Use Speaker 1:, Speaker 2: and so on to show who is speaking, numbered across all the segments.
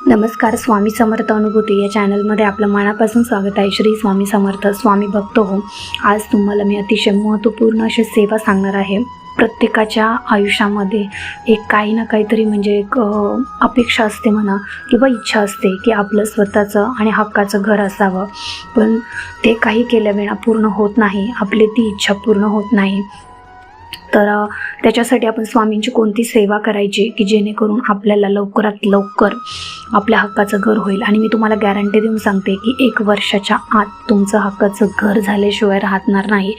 Speaker 1: नमस्कार स्वामी समर्थ अनुभूती या चॅनलमध्ये आपलं मनापासून स्वागत आहे. श्री स्वामी समर्थ स्वामी भक्त हो. आज तुम्हाला मी अतिशय महत्त्वपूर्ण अशी सेवा सांगणार आहे. प्रत्येकाच्या आयुष्यामध्ये एक काही ना काहीतरी म्हणजे एक अपेक्षा असते म्हणा किंवा इच्छा असते की आपलं स्वतःचं आणि हक्काचं घर असावं. पण ते काही केल्याविना पूर्ण होत नाही. आपली ती इच्छा पूर्ण होत नाही. तर त्याच्यासाठी आपण स्वामींची कोणती सेवा करायची की जेणेकरून आपल्याला लवकरात लवकर आपल्या हक्काचं घर होईल? आणि मी तुम्हाला गॅरंटी देऊन सांगते की एक वर्षाच्या आत तुमचं हक्काचं घर झाल्याशिवाय राहणार नाही.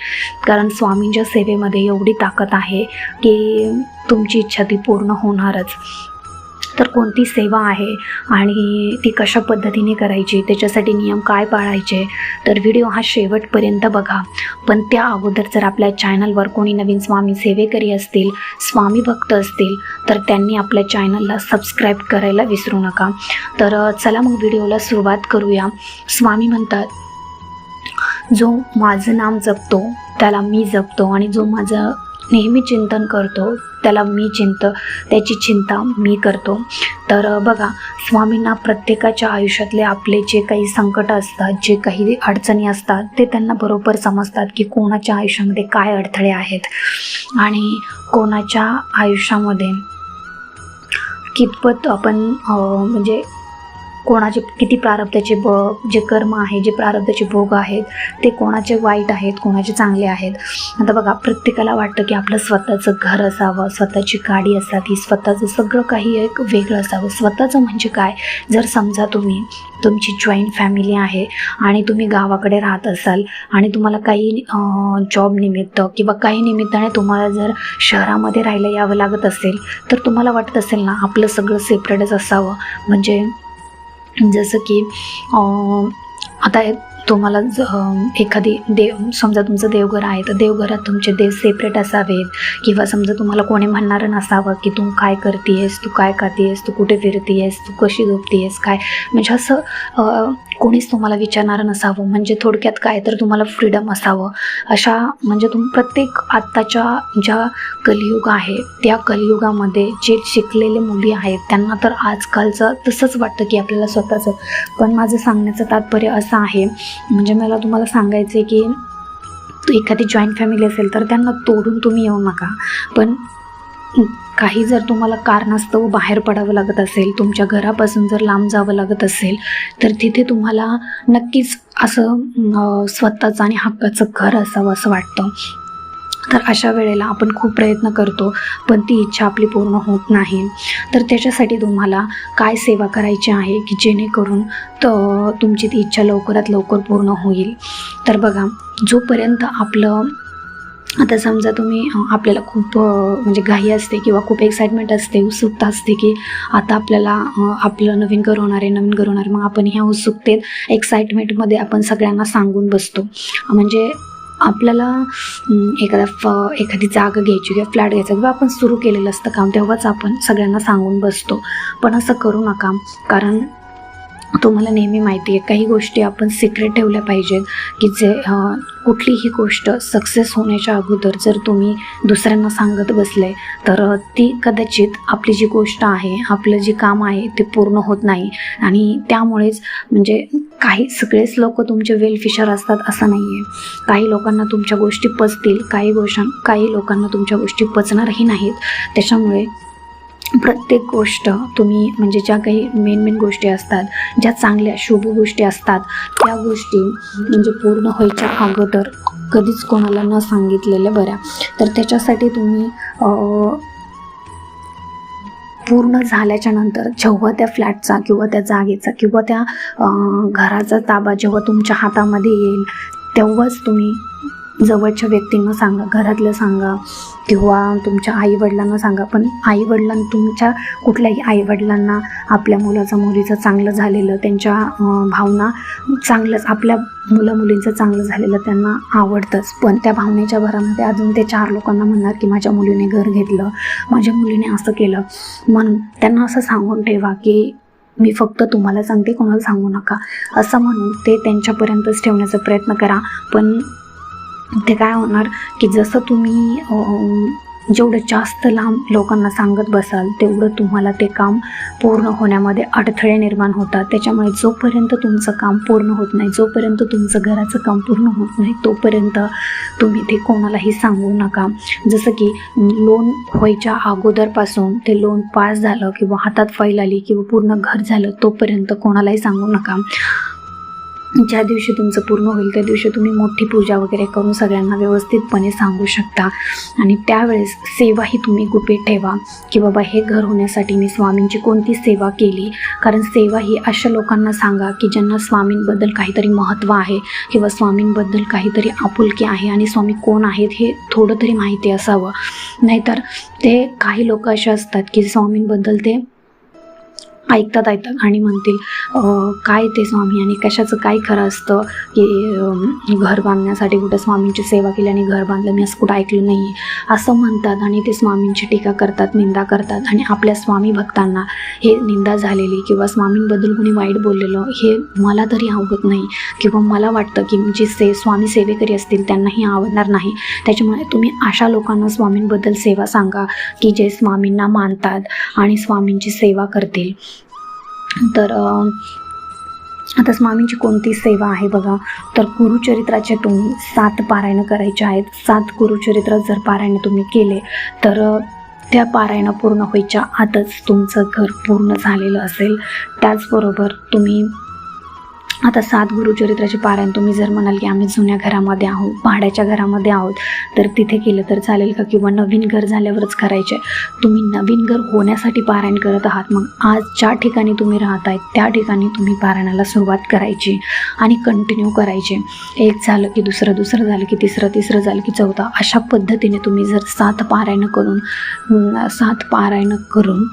Speaker 1: कारण स्वामींच्या सेवेमध्ये एवढी ताकद आहे की तुमची इच्छा ती पूर्ण होणारच. तर कोणती सेवा आहे आणि ती कशा पद्धतीने करायची त्याच्यासाठी नियम काय पाळायचे तर व्हिडिओ हा शेवटपर्यंत बघा. पण त्या अगोदर जर आपल्या चॅनलवर कोणी नवीन स्वामी सेवेकरी असतील स्वामी भक्त असतील तर त्यांनी आपल्या चॅनलला सबस्क्राईब करायला विसरू नका. तर चला मग व्हिडिओला सुरुवात करूया. स्वामी म्हणतात जो माझं नाम जपतो त्याला मी जपतो आणि जो माझं नेहमी चिंतन करतो. त्याला मी चिंत त्याची चिंता मी करतो. तर बघा स्वामींना प्रत्येकाच्या आयुष्यातले आपले जे काही संकट असतात जे काही अडचणी असतात ते त्यांना बरोबर समजतात की कोणाच्या आयुष्यामध्ये काय अडथळे आहेत. आणि कोणाच्या आयुष्यामध्ये कितपत आपण म्हणजे कोणाचे किती प्रारब्धाचे ब जे कर्म आहे जे प्रारब्धाचे भोग आहेत ते कोणाचे वाईट आहेत कोणाचे चांगले आहेत? आता बघा प्रत्येकाला वाटतं की आपलं स्वतःचं घर असावं स्वतःची गाडी असावी स्वतःचं सगळं काही एक वेगळं असावं. स्वतःचं म्हणजे काय? जर समजा तुम्ही तुमची जॉईंट फॅमिली आहे आणि तुम्ही गावाकडे राहत असाल आणि तुम्हाला काही जॉब निमित्त किंवा काही निमित्ताने तुम्हाला जर शहरामध्ये राहायला यावं लागत असेल तर तुम्हाला वाटत असेल ना आपलं सगळं सेपरेटच असावं. म्हणजे जसं की आता तुम्हाला ज एखादी देव समजा तुमचं देवघर आहे तर देवघरात तुमचे देव सेपरेट असावेत. किंवा समजा तुम्हाला कोणी म्हणणारं नसावं की तू काय करतेयस तू काय खातेयस तू कुठे फिरतेयस तू कशी झोपतेयस काय? म्हणजे असं कोणीच तुम्हाला विचारणारं नसावं. म्हणजे थोडक्यात काय तर तुम्हाला फ्रीडम असावं. अशा म्हणजे तुम प्रत्येक आत्ताच्या ज्या कलियुग आहे त्या कलियुगामध्ये जे शिकलेले मुली आहेत त्यांना तर आजकालचं तसंच वाटतं की आपल्याला स्वतःचं. पण माझं सांगण्याचं तात्पर्य असं आहे म्हणजे मला तुम्हाला सांगायचं आहे की एखादी जॉईंट फॅमिली असेल तर त्यांना तोडून तुम्ही येऊ नका. पण काही जर तुम्हाला कारणास्तव बाहेर पडावं लागत असेल तुमच्या घरापासून जर लांब जावं लागत असेल तर तिथे तुम्हाला नक्कीच असं स्वतःचं आणि हक्काचं घर असावं असं वाटतं. तर अशा वेळेला आपण खूप प्रयत्न करतो पण ती इच्छा आपली पूर्ण होत नाही. तर त्याच्यासाठी तुम्हाला काय सेवा करायची आहे की जेणेकरून तर तुमची ती इच्छा लवकरात लवकर पूर्ण होईल? तर बघा जोपर्यंत आपलं आता समजा तुम्ही आपल्याला खूप म्हणजे घाई असते किंवा खूप एक्साइटमेंट असते उत्सुकता असते की आता आपल्याला आपलं नवीन घर होणार आहे नवीन घर होणार मग आपण ह्या उत्सुकतेत एक्साइटमेंटमध्ये आपण सगळ्यांना सांगून बसतो. म्हणजे आपल्याला एखादा फ एखादी जागा घ्यायची किंवा फ्लॅट घ्यायचा किंवा आपण सुरू केलेलं असतं काम तेव्हाच आपण सगळ्यांना सांगून बसतो. पण असं करू नका कारण तुम्हाला नेहमी माहिती आहे काही गोष्टी आपण सिक्रेट ठेवल्या पाहिजेत की जे कुठलीही गोष्ट सक्सेस होण्याच्या अगोदर जर तुम्ही दुसऱ्यांना सांगत बसले तर ती कदाचित आपली जी गोष्ट आहे आपलं जे काम आहे ते पूर्ण होत नाही. आणि त्यामुळेच म्हणजे काही सगळेच लोक तुमचे वेलफिशर असतात असं नाही आहे काही लोकांना तुमच्या गोष्टी पचतील काही गोष्ट काही लोकांना तुमच्या गोष्टी पचणारही नाहीत. त्याच्यामुळे प्रत्येक गोष्ट तुम्ही म्हणजे ज्या काही मेन मेन गोष्टी असतात ज्या चांगल्या शुभ गोष्टी असतात त्या गोष्टी म्हणजे पूर्ण व्हायच्या अगोदर कधीच कोणाला न सांगितलेल्या बऱ्या. तर त्याच्यासाठी तुम्ही पूर्ण झाल्याच्यानंतर जेव्हा त्या फ्लॅटचा किंवा त्या जागेचा किंवा त्या घराचा ताबा जेव्हा तुमच्या हातामध्ये येईल तेव्हाच तुम्ही जवळच्या व्यक्तींना सांगा घरातलं सांगा किंवा तुमच्या आईवडिलांना सांगा. पण आईवडिलांना तुमच्या कुठल्याही आईवडिलांना आपल्या मुलाचं मुलीचं चांगलं झालेलं त्यांच्या भावना चांगलंच आपल्या मुलं मुलींचं चांगलं झालेलं त्यांना आवडतंच. पण त्या भावनेच्या भरामध्ये अजून ते चार लोकांना म्हणणार की माझ्या मुलीने घर घेतलं माझ्या मुलीने असं केलं. म्हणून त्यांना असं सांगून ठेवा की मी फक्त तुम्हाला सांगते कोणाला सांगू नका. असं म्हणून ते त्यांच्यापर्यंतच ठेवण्याचा प्रयत्न करा. पण ते काय होणार की जसं तुम्ही जेवढं जास्त लांब लोकांना सांगत बसाल तेवढं तुम्हाला ते काम पूर्ण होण्यामध्ये अडथळे निर्माण होतात. त्याच्यामुळे जोपर्यंत तुमचं काम पूर्ण होत नाही जोपर्यंत तुमचं घराचं काम पूर्ण होत नाही तोपर्यंत तुम्ही ते कोणालाही सांगू नका. जसं की लोन व्हायच्या अगोदरपासून ते लोन पास झालं किंवा हातात फाईल आली किंवा पूर्ण घर झालं तोपर्यंत कोणालाही सांगू नका. ज्या दिवशी तुमचं पूर्ण होईल त्या दिवशी तुम्ही मोठी पूजा वगैरे करून सगळ्यांना व्यवस्थितपणे सांगू शकता. आणि त्यावेळेस सेवाही तुम्ही गुपित ठेवा की बाबा हे घर होण्यासाठी मी स्वामींची कोणती सेवा केली? कारण सेवा ही अशा लोकांना सांगा की ज्यांना स्वामींबद्दल काहीतरी महत्त्व आहे किंवा स्वामींबद्दल काहीतरी आपुलकी आहे आणि स्वामी कोण आहेत हे थोडं तरी माहिती असावं. नाहीतर ते काही लोक असे असतात की स्वामींबद्दल ते ऐकतात ऐकतात आणि म्हणतील काय ते स्वामी? आणि कशाचं काय खरं असतं? की घर बांधण्यासाठी कुठं स्वामींची सेवा केली आणि घर बांधलं मी असं कुठं ऐकलं नाही आहे असं म्हणतात आणि ते स्वामींची टीका करतात निंदा करतात. आणि आपल्या स्वामी भक्तांना हे निंदा झालेली किंवा स्वामींबद्दल कोणी वाईट बोललेलं हे मला तरी आवडत नाही. किंवा मला वाटतं की जे से स्वामी सेवेकरी असतील त्यांनाही आवडणार नाही. त्याच्यामुळे तुम्ही अशा लोकांना स्वामींबद्दल सेवा सांगा की जे स्वामींना मानतात आणि स्वामींची सेवा करतील. तर आता स्वामींची कोणती सेवा आहे बघा. तर गुरुचरित्राचे तुम्ही सात पारायणं करायचे आहेत. सात गुरुचरित्र जर पारायण तुम्ही केले तर त्या पारायणं पूर्ण व्हायच्या आतच तुमचं घर पूर्ण झालेलं असेल. त्याचबरोबर तुम्ही आता सात गुरुचरित्राचे पारायण तुम्ही जर म्हणाल की आम्ही जुन्या घरामध्ये आहोत भाड्याच्या घरामध्ये आहोत तर तिथे केलं तर चालेल का? किंवा नवीन घर झाल्यावरच करायचे तुम्ही नवीन घर होण्यासाठी पारायण करत आहात मग आज ज्या ठिकाणी तुम्ही राहत आहेत त्या ठिकाणी तुम्ही पारायणाला सुरुवात करायची आणि कंटिन्यू करायचे. एक झालं की दुसरं दुसरं झालं की तिसरं तिसरं झालं की चौथा. अशा पद्धतीने तुम्ही जर सात पारायणं करून सात पारायणं करून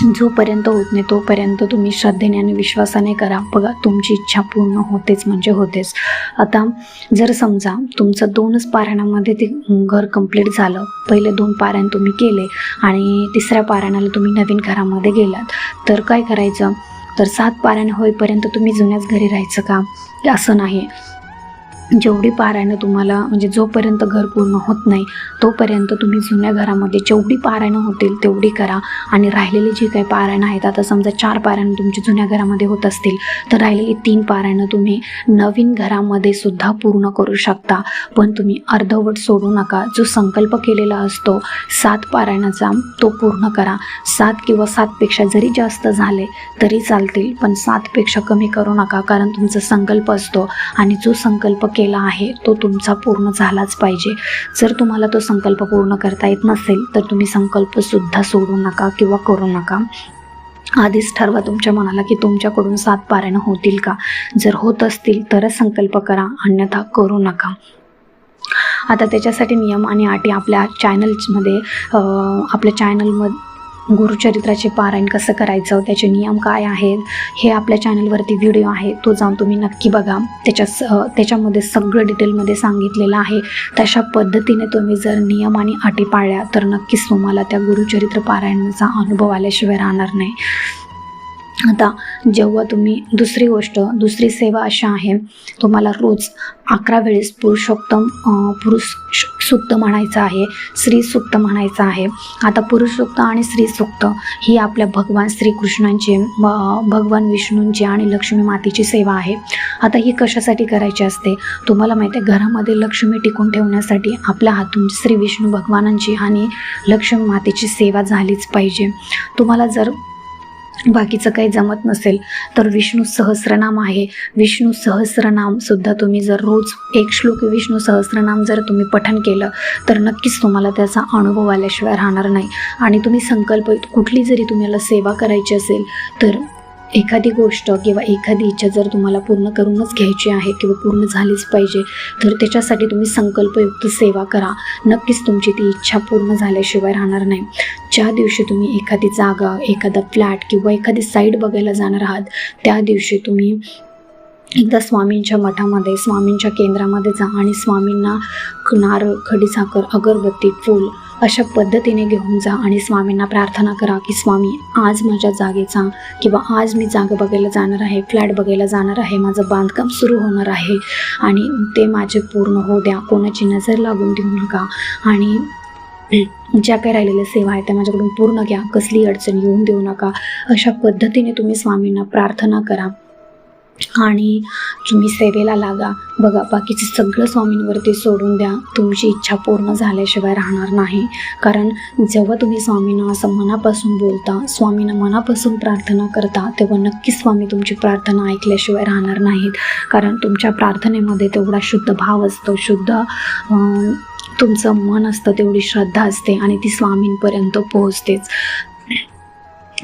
Speaker 1: जोपर्यंत होत नाही तोपर्यंत तुम्ही श्रद्धेने आणि विश्वासाने करा. बघा तुमची इच्छा पूर्ण होतेच म्हणजे होतेच. आता जर समजा तुमचं दोनच पारायणामध्ये ते घर कंप्लीट झालं. पहिले दोन पारायण तुम्ही केले आणि तिसऱ्या पारायणाला तुम्ही नवीन घरामध्ये गेलात. तर काय करायचं? तर सात पारायण होईपर्यंत तुम्ही जुन्याच घरी राहायचं का? असं नाही. जेवढी पारायणं तुम्हाला म्हणजे जोपर्यंत घर पूर्ण होत नाही तोपर्यंत तुम्ही जुन्या घरामध्ये जेवढी पारायणं होतील तेवढी करा. आणि राहिलेली जी काही पारायणं आहेत आता समजा चार पारायणं तुमच्या जुन्या घरामध्ये होत असतील तर राहिलेली तीन पारायणं तुम्ही नवीन घरामध्ये सुद्धा पूर्ण करू शकता. पण तुम्ही अर्धवट सोडू नका. जो संकल्प केलेला असतो सात पारायणाचा तो पूर्ण करा. सात किंवा सातपेक्षा जरी जास्त झाले तरी चालतील पण सातपेक्षा कमी करू नका कारण तुमचा संकल्प असतो. आणि जो संकल्प केला आहे तो तुमचा पूर्ण झालाच पाहिजे. जर तुम्हाला तो संकल्प पूर्ण करता येत नसेल तर तुम्ही संकल्पसुद्धा सोडू नका किंवा करू नका. आधीच ठरवा तुमच्या मनाला की तुमच्याकडून सात पारायणं होतील का? जर होत असतील तरच संकल्प करा अन्यथा करू नका. आता त्याच्यासाठी नियम आणि अटी आपल्या चॅनल्समध्ये आपल्या चॅनलमध्ये गुरुचरित्राचे पारायण कसं करायचं त्याचे नियम काय आहेत हे आपल्या चॅनलवरती व्हिडिओ आहे तो जाऊन तुम्ही नक्की बघा. त्याच्या स त्याच्यामध्ये सगळं डिटेलमध्ये सांगितलेलं आहे. तशा पद्धतीने तुम्ही जर नियम आणि अटी पाळल्या तर नक्कीच तुम्हाला त्या गुरुचरित्र पारायणाचा अनुभव आल्याशिवाय राहणार नाही. आता जेव्हा तुम्ही दुसरी गोष्ट दुसरी सेवा अशा आहे तुम्हाला रोज अकरा वेळेस पुरुषोत्तम पुरुष श- सुक्त म्हणायचं आहे स्त्री सुक्त म्हणायचं आहे. आता पुरुष सुक्त आणि स्त्री सुक्त ही आपल्या भगवान श्रीकृष्णांची भगवान विष्णूंची आणि लक्ष्मी मातेची सेवा आहे. आता ही कशासाठी करायची असते? तुम्हाला माहिती आहे घरामध्ये लक्ष्मी टिकून ठेवण्यासाठी आपल्या हातून श्री विष्णू भगवानांची आणि लक्ष्मी मातेची सेवा झालीच पाहिजे. तुम्हाला जर बाकीचं काही जमत नसेल तर विष्णू सहस्रनाम आहे. विष्णू सहस्रनाम सुद्धा तुम्ही जर रोज एक श्लोक विष्णू सहस्रनाम जर तुम्ही पठन केलं तर नक्कीच तुम्हाला त्याचा अनुभव आल्याशिवाय राहणार नाही. आणि तुम्ही संकल्प कुठली जरी तुम्हाला सेवा करायची असेल तर एखादी गोष्ट किंवा एखादी इच्छा जर तुम्हाला पूर्ण करूनच घ्यायची आहे किंवा पूर्ण झालीच पाहिजे तर त्याच्यासाठी तुम्ही संकल्पयुक्त सेवा करा. नक्कीच तुमची ती इच्छा पूर्ण झाल्याशिवाय राहणार नाही. ज्या दिवशी तुम्ही एखादी जागा एखादा फ्लॅट किंवा एखादी साईड बघायला जाणार आहात त्या दिवशी तुम्ही एकदा स्वामींच्या मठामध्ये स्वामींच्या केंद्रामध्ये जा आणि स्वामींना नारळ खडीसाखर अगरबत्ती फूल अशा पद्धतीने घेऊन जा आणि स्वामींना प्रार्थना करा की स्वामी आज माझ्या जागेचा किंवा आज मी जागा बघायला जाणार आहे फ्लॅट बघायला जाणार आहे माझं बांधकाम सुरू होणार आहे आणि ते माझे पूर्ण होऊ द्या. कोणाची नजर लागून देऊ नका आणि ज्या काही राहिलेल्या सेवा आहेत त्या माझ्याकडून पूर्ण घ्या. कसली अडचण येऊन देऊ नका. अशा पद्धतीने तुम्ही स्वामींना प्रार्थना करा. आणि तुम्ही सेवेला लागा. बघा बाकीचे सगळं स्वामींवरती सोडून द्या. तुमची इच्छा पूर्ण झाल्याशिवाय राहणार नाही. कारण जेव्हा तुम्ही स्वामींना असं मनापासून बोलता स्वामींना मनापासून प्रार्थना करता तेव्हा नक्की स्वामी तुमची प्रार्थना ऐकल्याशिवाय राहणार नाहीत. कारण तुमच्या प्रार्थनेमध्ये तेवढा शुद्ध भाव असतो शुद्ध तुमचं मन असतं तेवढी श्रद्धा असते आणि ती स्वामींपर्यंत पोहोचतेच.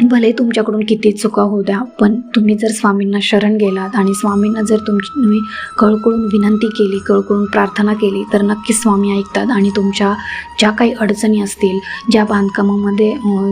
Speaker 1: भले तुमच्याकडून किती चुका होऊ द्या पण तुम्ही जर स्वामींना शरण गेलात आणि स्वामींना जर तुमची तुम्ही कळकळून विनंती केली कळकळून प्रार्थना केली तर नक्कीच स्वामी ऐकतात आणि तुमच्या ज्या काही अडचणी असतील ज्या बांधकामामध्ये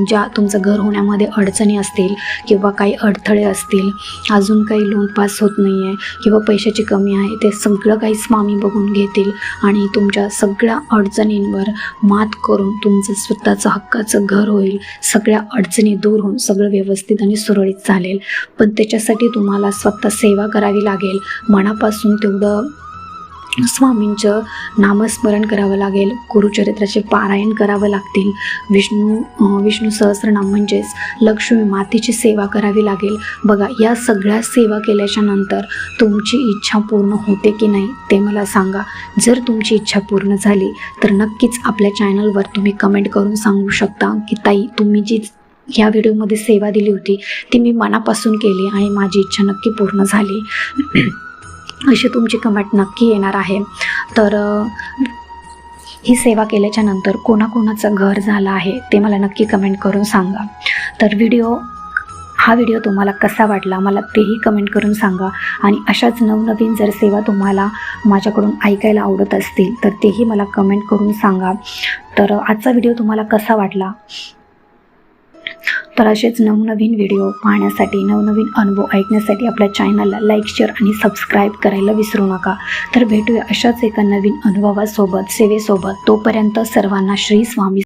Speaker 1: ज्या तुमचं घर होण्यामध्ये अडचणी असतील किंवा काही अडथळे असतील अजून काही लोन पास होत नाही आहे किंवा पैशाची कमी आहे ते सगळं काही स्वामी बघून घेतील आणि तुमच्या सगळ्या अडचणींवर मात करून तुमचं स्वतःचं हक्काचं घर होईल सगळ्या अडचणी दूर होईल होऊन सगळं व्यवस्थित आणि सुरळीत चालेल. पण त्याच्यासाठी तुम्हाला स्वतः सेवा करावी लागेल. मनापासून तेवढं स्वामींचं नामस्मरण करावं लागेल. गुरुचरित्राचे पारायण करावं लागतील. विष्णू विष्णू सहस्रनाम म्हणजेच लक्ष्मी मातेची सेवा करावी लागेल. बघा या सगळ्या सेवा केल्याच्यानंतर तुमची इच्छा पूर्ण होते की नाही ते मला सांगा. जर तुमची इच्छा पूर्ण झाली तर नक्कीच आपल्या चॅनलवर तुम्ही कमेंट करून सांगू शकता की ताई तुम्ही जी ह्या व्हिडिओमध्ये सेवा दिली होती. ती मी मनापासून केली आणि माझी इच्छा नक्की पूर्ण झाली. अशी तुमची कमेंट नक्की येणार आहे. तर ही सेवा केल्याच्यानंतर कोणाकोणाचं घर झालं आहे ते मला नक्की कमेंट करून सांगा. तर व्हिडिओ हा व्हिडिओ तुम्हाला कसा वाटला मला तेही कमेंट करून सांगा. आणि अशाच नवनवीन जर सेवा तुम्हाला माझ्याकडून ऐकायला आवडत असतील तर तेही मला कमेंट करून सांगा. तर आजचा व्हिडिओ तुम्हाला कसा वाटला? तर असेच नवनवीन व्हिडिओ पाहण्यासाठी नवनवीन अनुभव ऐकण्यासाठी आपल्या चॅनलला लाईक शेअर आणि सबस्क्राईब करायला विसरू नका. तर भेटूया अशाच एका नवीन अनुभवासोबत सेवेसोबत. तोपर्यंत सर्वांना श्री स्वामी